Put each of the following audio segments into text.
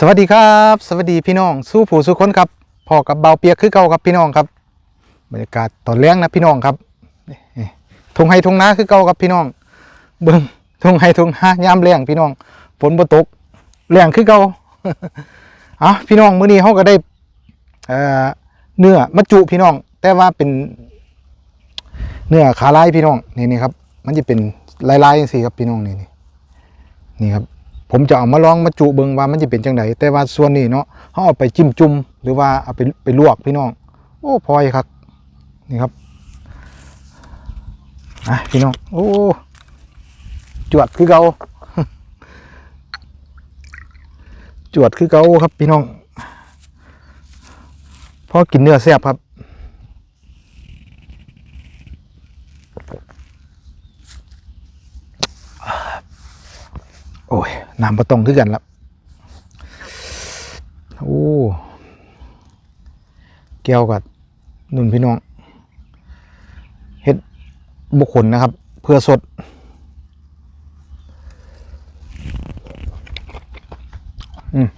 สวัสดีครับ สวัสดีพี่น้องสู้ผู้สู้คนครับพ่อกับเบาเปียกคือเก่าครับพี่น้องครับ บรรยากาศตอนเลี้ยงนะพี่น้องครับทงไฮทงนาคือเก่าครับพี่น้อง เบิ่งทงไฮทงนายามเลี้ยงพี่น้องฝนบ่ตกเลี้ยงคือเก่าอะพี่น้องมื้อนี้เฮาก็ได้เนื้อมาจุพี่น้อง แต่ว่าเป็น เนื้อขาลายพี่น้องนี่นี่ครับ มันจะเป็นลายๆจังซี่ครับพี่น้องนี่นี่นี่ครับ ผมจะเอามาลองมาจุเบิงว่ามันจะเป็นจังไดแต่ว่าส่วนนี้เนาะเขาเอาไปจิ้มจุ่มหรือว่าเอาไปไปลวกพี่น้อง โอ้พลอยครับนี่ครับอะพี่น้องโอ้จวดคือเกาจวดคือเกาครับพี่น้องพอกินเนื้อแซ่บครับโอ้ย น้ำปะตองคือกันละโอ้แก้วกับนุ่นพี่น้องเฮ็ดบุคคลนะครับ เพื่อสด อืม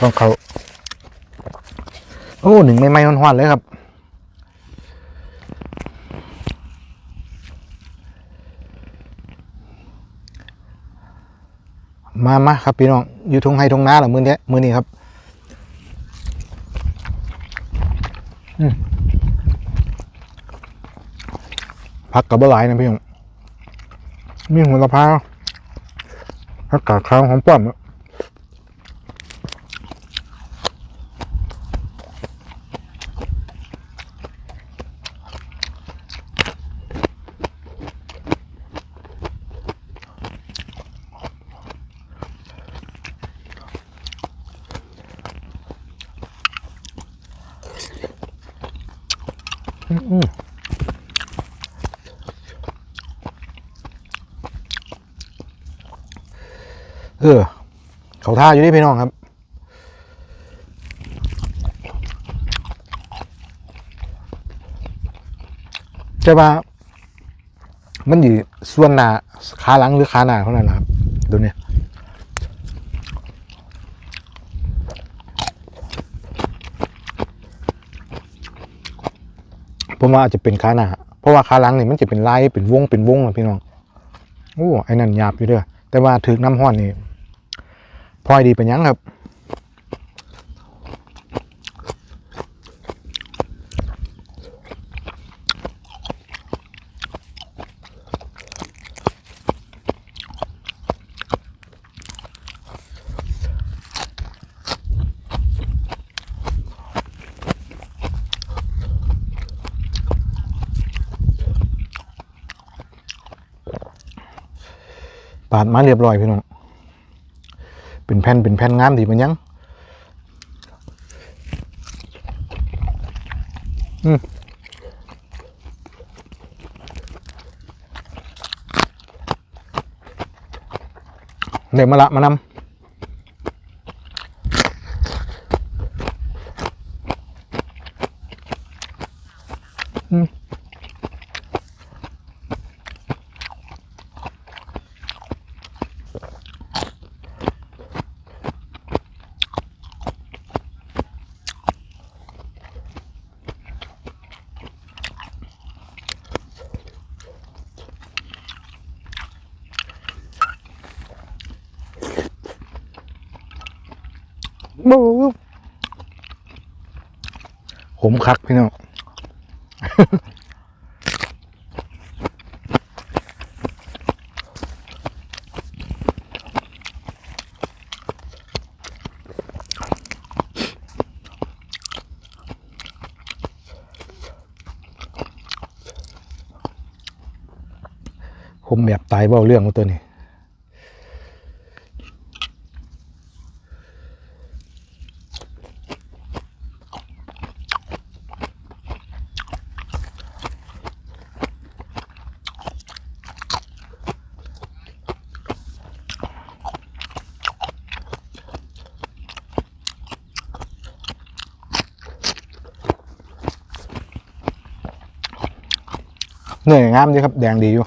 ของเขาโอ้หนึ่งไม่ไม่หวานๆเลยครับมามาครับพี่น้อง อยู่ทงไฮทงนาหรอมือนี้มือนี้ครับพักกับบะหลายนะพี่น้องมีหัวละพาพักกาดข้าวหอมป้อมอะ เออ เขาท่าอยู่นี่พี่น้องครับใช่ปะมันอยู่ส่วนหน้าขาหลังหรือขาหน้าเท่านั้นแหละครับ ดูเนี่ย ผมว่าอาจจะเป็นขาหน้าเพราะว่าขาหลังนี่มันจะเป็นลายเป็นวงเป็นวงนะพี่น้องโอ้ไอ้นั่นหยาบอยู่เด้อแต่ว่าถึกน้ำห้อนนี่พลอยดีเป็นยังครับ ปาดมาเรียบร้อยพี่น้องเป็นแผ่นเป็นแผ่นงามดีมันยังอืมเดี๋ยวมาละมานำอืม บูขมคักพี่น้องผมแบบตายเบ้าเรื่องของตัวนี้ เหนื่อยงามดีครับแดงดีอยู่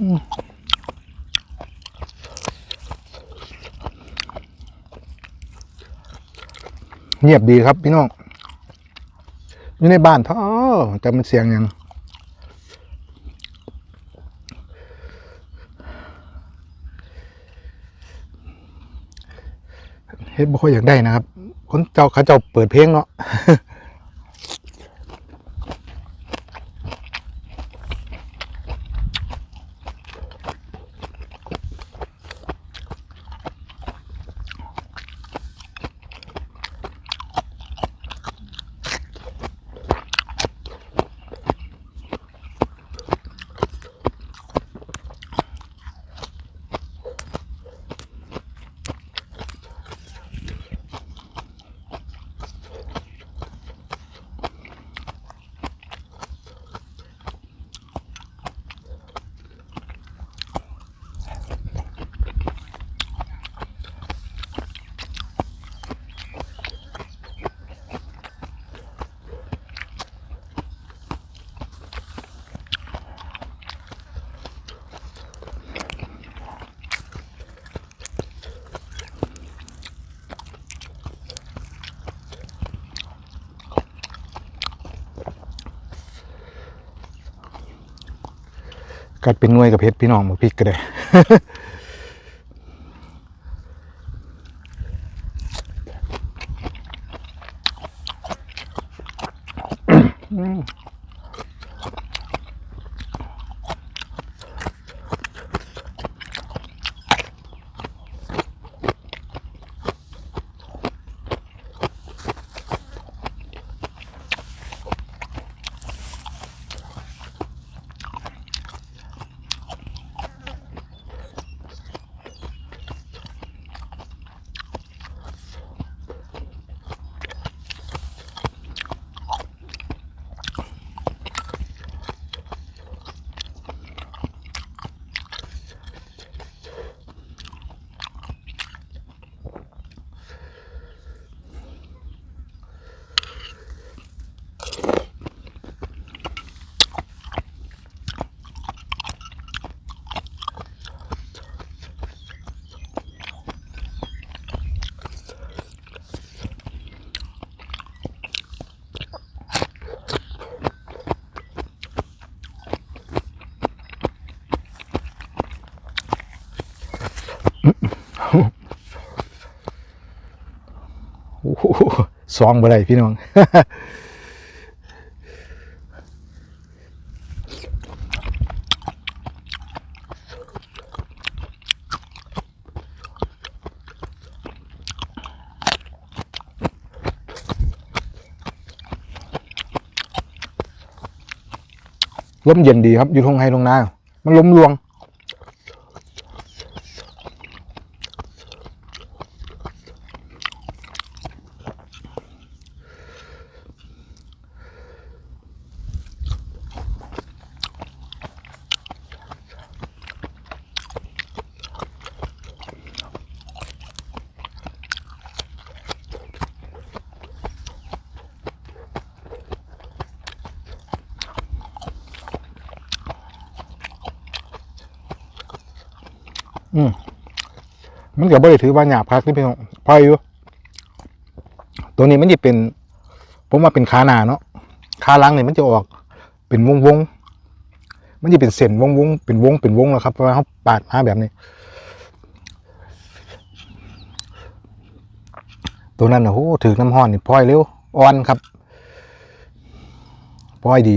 เงียบดีครับพี่น้อง อยู่ในบ้านท้อจะมันเสียงยังเฮ็ดบ่ค่อยอยากได้นะครับ คนเจ้าเขาเจ้าเปิดเพลงเนาะ กัดเป็นน่วยกับเพชรพี่น้องหมกพริกก็ได้ โอ้โห สองบ่ได้พี่น้องลมเย็นดีครับ อยู่ทงไฮทงนา มันลมรวง อืมมันก็บ่ได้ถือว่าหยาบคักนี่พี่น้องพออยู่ ตัวนี้มันจะเป็น ผมว่าเป็นขาหนาเนาะขาหลังเนี่ยมันจะออก เป็นวงวงมันจะเป็นเส้นวงวงเป็นวงเป็นวงแล้วครับเพราะว่าเขาปาดมาแบบนี้ ตัวนั้นนะโหถือน้ำห้อนนี่พลอยเร็วอ่อนครับพลอยดี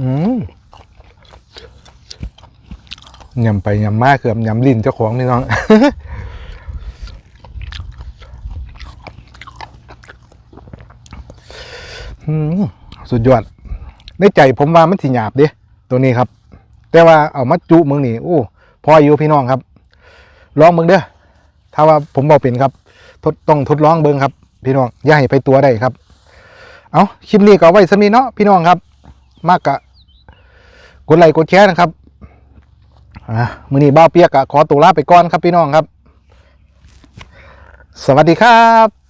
อืมยำไปยำมากเกือบยำลิ้นเจ้าของพี่น้อง สุดยอด ในใจผมว่ามันสิหยาบเด้ตัวนี้ครับ แต่ว่าเอามาจุมึงนี่โอ้พออยู่พี่น้องครับ ลองมึงเด้อ ถ้าว่าผมบอกเป็นครับ ทดต้องทดลองเบิ่งครับ พี่น้อง อย่าให้ไปตัวได้ครับ เอาคลิปนี้ก็ไว้สมีเนาะพี่น้องครับ มากกะกดไลค์กดแชร์นะครับอะมือนี้บ้าเปียกอะขอตัวลาไปก่อนครับพี่น้องครับ สวัสดีครับ